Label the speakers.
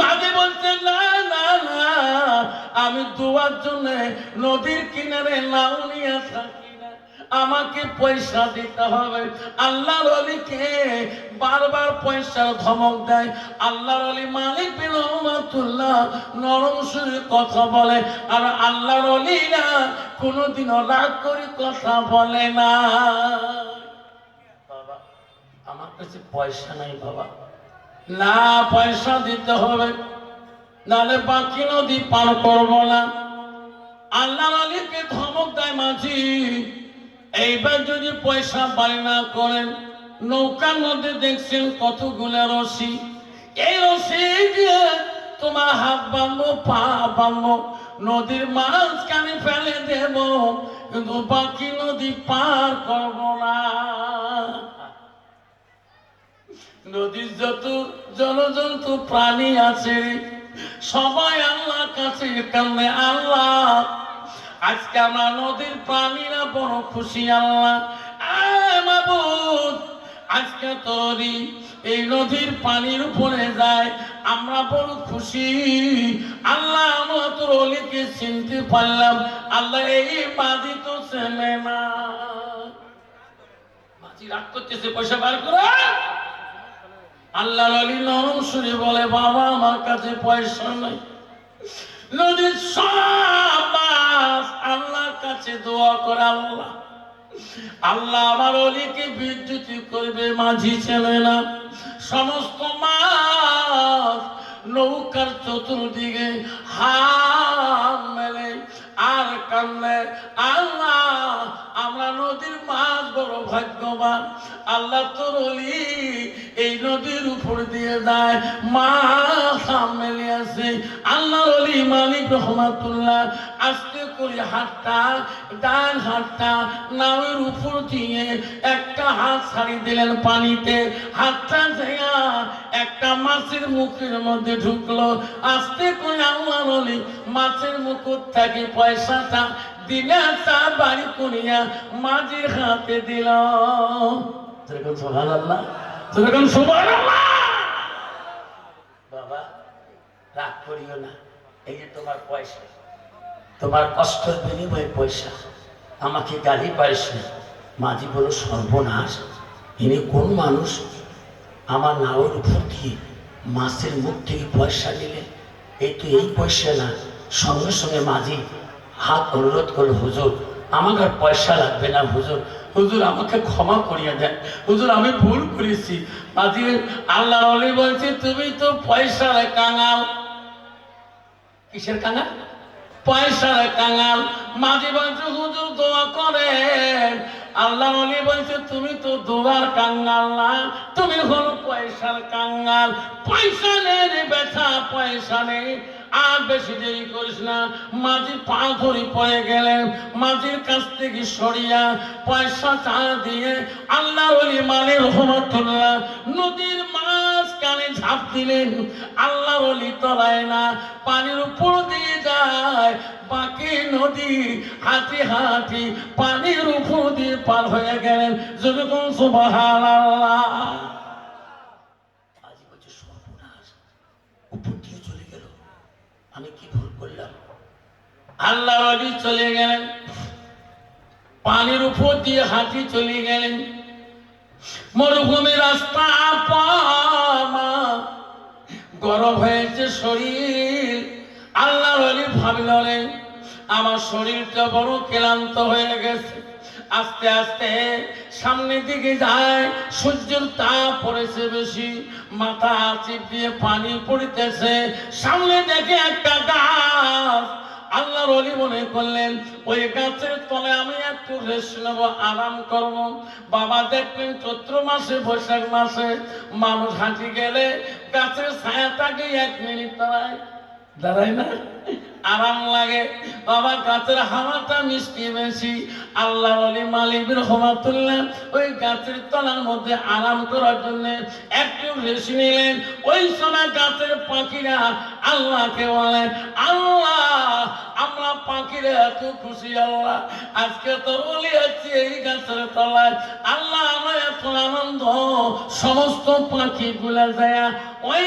Speaker 1: মাঝে বলছে, না না না, আমি দুয়ার জন্য নদীর কিনারে নাও নিয়ে থাকি না। আমাকে পয়সা দিতে হবে। আল্লাহর অলিকে বারবার পয়সার ধমক দেয়। আল্লাহর অলি মালিক বিন রহমাতুল্লাহ নরম সুরে কথা বলে। আর আল্লাহর অলি না কোনোদিনও রাগ করে কথা বলে না। বাবা, আমার কাছে পয়সা নাই বাবা। না পয়সা দিতে হবে, নাহলে বাকি নদী পার করব না। আল্লাহ আলীকে ধমক দেয় মাঝি, এইবার যদি পয়সা বাড়ি না করেন নৌকার মধ্যে দেখছেন কতগুলো রশি। এই রশি দিয়ে তোমার হাত বাঁধবো পা বাঁধবো নদীর মাঝখানে ফেলে দেব, কিন্তু বাকি নদী পার করব না। নদীর যত জলজন্তু প্রাণী আছে, সবাই আল্লাহর কাছে কান্দে আল্লাহ, আজকে আমরা নদীর প্রাণীরা বড় খুশি, আল্লাহ। আজকে তোরই এই নদীর পানির উপরে যায়, আমরা বড় খুশি। আল্লাহ, আমরা তোর অলিকে চিনতে পারলাম, আল্লাহ, এই বাদি তো চেনে না। মাঝি রাগ করতেছে, পয়সা বার করে। আল্লাহ আলী নরম সুরে বলে, বাবা, আমার কাছে পয়সা নাই। নদীর সব আল্লাহর কাছে দোয়া করে, আল্লাহ। আল্লাহ আমার অলিকে বিদ্যুতি করবে, মাঝি ছেলে না। সমস্ত মাছ নৌকার চতুর্দিকে হাত মেলে, আর কান্নে আল্লাহ মাছ বড় ভাগ্যবান আল্লাহ তোর এই নদীর উপর দিয়ে যায়। মাছ মেলে আছে। আল্লাহ অলি মালিক রহমাতুল্লাহ। আস্তে করে হাতটা, ডান হাতটা নামের উপর দিয়ে একটা হাত ছাড়ি দিলেন পানিতে। হাতটা দেয়া একটা মাছের মুখের মধ্যে ঢুকলো। আস্তে করে আল্লাহ অলি মাছের মুকুর থেকে পয়সাটা তোমার কষ্টের বিনিময়ে পয়সা, আমাকে গালি পাইছে মাঝি বলো, সর্বনাশ। ইনি কোন মানুষ? আমার নাওয়ের উপর দিয়ে মাছের মুখ থেকে পয়সা নিলে এই তো এই পয়সা না। সঙ্গে সঙ্গে মাঝি হাত অনুরোধ করল, হুজুর, আমার আর পয়সা লাগবে না, হুজুর। হুজুর, আমাকে ক্ষমা করিয়া দেন। হুজুর, আমি ভুল করেছি। আল্লাহ বলছে, তুমি তো পয়সা কাঙাল। কিসের কাঙাল? পয়সা কাঙাল। মাঝে বলছে, হুজুর, দোয়া করেন। আল্লাহ অলি বলছে, তুমি তো দুবার কাঙ্গাল না, তুমি হলো পয়সার কাঙ্গাল। পয়সা নেই ব্যথা পয়সা নেই আর বেশি দেরি করিস না মাঝে পা ধরে পড়ে গেলেন মাঝির কাছ থেকে সরিয়া পয়সা চা দিয়ে আল্লাহ অলি মানে রহমতুল্লাহ, নদীর কানে ঝাঁপ দিলেন, আল্লাহ অলি তলায় না, পানির উপর দিয়ে যায়, বাকি নদী হাঁটি হাঁটি পানির উপর দিয়ে পার হয়ে গেলেন। যেরকম ভুল করলাম? আল্লাহ অলি চলে গেলেন। পানির উপর দিয়ে হাঁটি চলে গেলেন। মরুভূমি রাস্তা আপা গরম হয়েছে শরীর। আল্লাহ অলি ভাবলেন আমার শরীরটা বড় ক্লান্ত হয়ে গেছে আস্তে আস্তে সামনের দিকে যায়, সূর্যের তাপ পড়েছে বেশি, মাথা চিপ দিয়ে পানি পড়িতেছে। সামনে দেখে একটা গাছ আল্লাহর অলি মনে করলেন, ওই গাছের তলে আমি একটু রেস্ট নেব, আরাম করব। বাবা দেখলেন চৈত্র মাসে, বৈশাখ মাসে মানুষ হাঁটি গেলে গাছের ছায়াটাকে এক মিনিট দাঁড়ায় দাঁড়ায় না? আরাম লাগে। বাবা, গাছের হাওয়াটা মিষ্টি বেশি। আল্লাহ আলী মালিক রহমাতুল্লাহ ওই গাছের তলার মধ্যে আরাম করার জন্য একটু রেশি নিলেন। ওই সময় গাছের পাখিরা আল্লাহকে বলেন, আল্লাহ, আমরা পাখিরা এত খুশি, আল্লাহ। আজকে তো বলি আছি এই গাছের তলায়। আল্লাহ, আমরা এত আনন্দ। সমস্ত পাখিগুলা যায়। ওই